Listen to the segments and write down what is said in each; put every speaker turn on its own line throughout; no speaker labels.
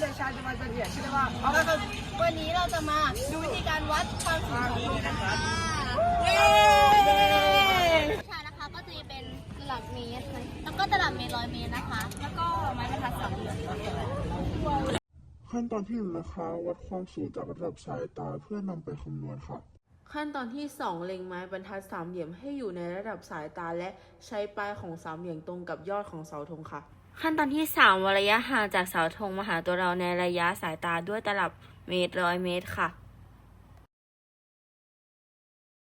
เดชาจะมาจะเรียนชื่อ
ว่า
เอาละครัวั
นนี้เราจะมาดูวิธีการวัดความสูงของโลหะค่ะ
เย้
ชานะคะก็จะเป็นตลับเมตรแล้วก็ตลับเมตรร้อยเมตรนะคะ แล้วก็ไม้บรรทัดสอง
ขั้นตอนที่หนึ่งนะคะ วัดความสูงจากระดับสายตาเพื่อนำไปคำนวณค่ะ
ขั้นตอนที่ 2 เล็งไม้บรรทัดสามเหลี่ยมให้อยู่ในระดับสายตาและใช้ปลายของสามเหลี่ยมตรงกับยอดของเสาธงค่ะ
ขั้นตอนที่3วัดระยะห่างจากเสาธงมาหาตัวเราในระยะสายตาด้วยตลับเมตรร้อยเมตรค่ะ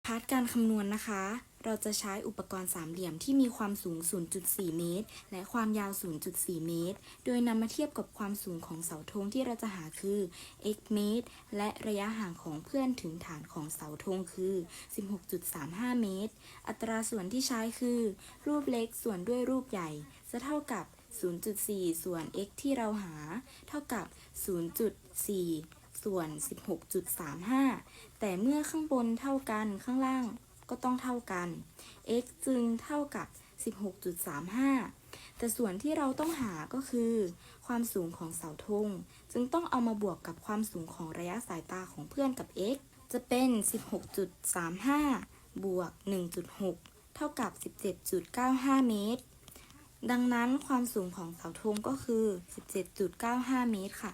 พาร์ทการคำนวณนะคะ เราจะใช้อุปกรณ์สามเหลี่ยมที่มีความสูง 0.4 เมตร และความยาว 0.4 เมตร โดยนำมาเทียบกับความสูงของเสาธงที่เราจะหาคือ x เมตร และระยะห่างของเพื่อนถึงฐานของเสาธงคือ 16.35 เมตร อัตราส่วนที่ใช้คือ รูปเล็กส่วนด้วยรูปใหญ่ จะเท่ากับ 0.4 ส่วน x ที่เราหา เท่ากับ 0.4 ส่วน 16.35 แต่เมื่อข้างบนเท่ากันข้างล่าง ก็ต้องเท่ากัน x จึงเท่ากับ 16.35 แต่ส่วนที่เราต้องหาก็คือ ความสูงของเสาธงจึงต้องเอามาบวกกับความสูงของระยะสายตาของเพื่อนกับ x จะเป็น 16.35 บวก 1.6 เท่ากับ 17.95 เมตร ดังนั้นความสูงของเสาธงก็คือ 17.95 เมตรค่ะ